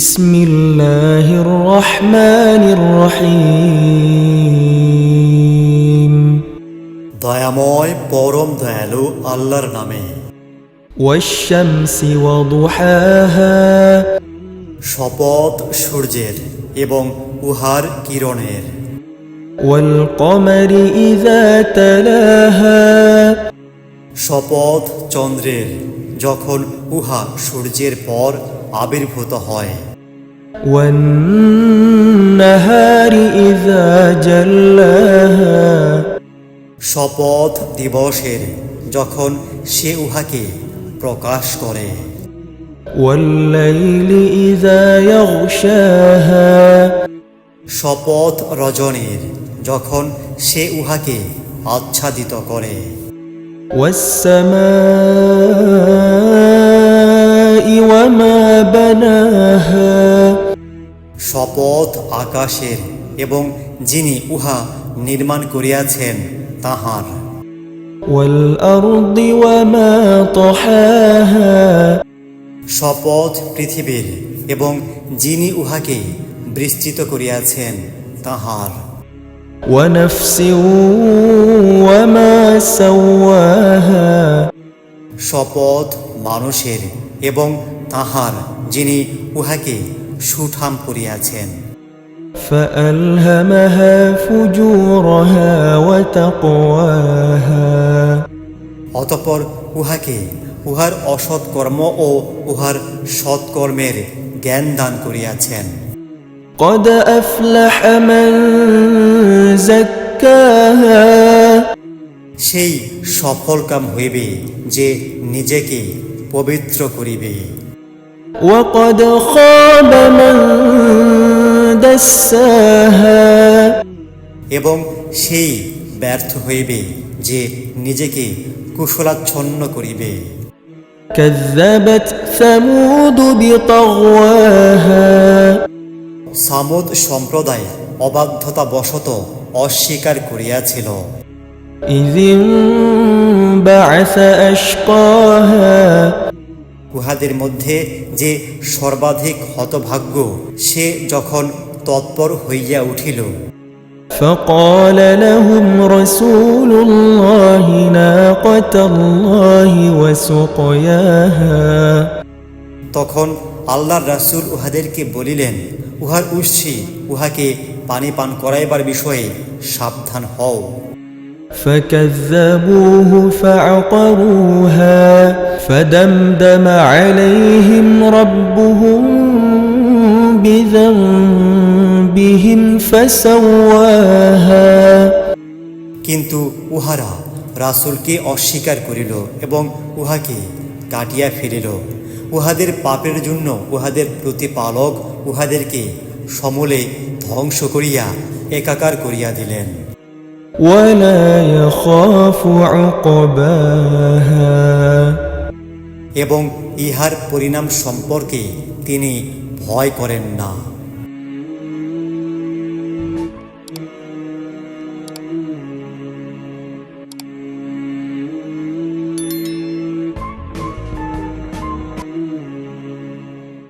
بسم الله الرحمن الرحيم দয়াময় পরম দয়ালু আল্লাহর নামে والشمس وضحاها শপথ সূর্যের এবং উহার কিরণের والقمر إذا تلاها শপথ চন্দ্রের যখন উহা সূর্যের পর আবির্ভূত হয় والنهار إذا جلاها শপথ দিবসের যখন সে উহাকে প্রকাশ করে والليل إذا يغشاها শপথ রজনীর যখন সে উহাকে আচ্ছাদিত করে والسماء শপথ আকাশের এবং যিনি উহা নির্মাণ করিয়াছেন তাহার। শপথ পৃথিবীর এবং যিনি উহাকে বিস্তৃত করিয়াছেন তাহার। শপথ মানুষের এবং তাহার যিনি উহাকে সুঠাম করিয়াছেন فألهمها فجورها وتقواها অতঃপর উহাকে উহার অসৎ কর্ম ও উহার সৎকর্মের জ্ঞান দান করিয়াছেন قد أفلح من زكاها সেই সফল কাম হইবে যে নিজেকে পবিত্র করিবে وقد خاب من دساها এবং সেই ব্যর্থ হইবে যে নিজেকে কুশলাচ্ছন্ন করিবে كذبت ثمود بطغواها সামুদ সম্প্রদায় অবাধ্যতা বশত অস্বীকার করিয়াছিল إذ انبعث أشقاها উহাদের মধ্যে যে সর্বাধিক হতভাগ্য সে যখন তৎপর হইয়া উঠিল فقال لهم رسول الله ناقة الله وسقياها তখন আল্লাহর রাসূল উহাদেরকে বলিলেন উহার উৎসী উহাকে পানি পান করাইবার বিষয়ে সাবধান হও فكذبوه فعقروها فدمدم عليهم ربهم بذنبهم فسواها কিন্তু উহারা রাসূলকে অস্বীকার করিল এবং উহাকে কাটিয়া ফেলিল উহাদের পাপের জন্য উহাদের প্রতিপালক উহাদেরকে সমূলে ধ্বংস করিয়া একাকার করিয়া দিলেন ولا يخاف عقباها এবং ইহার পরিণাম সম্পর্কে তিনি ভয় করেন না।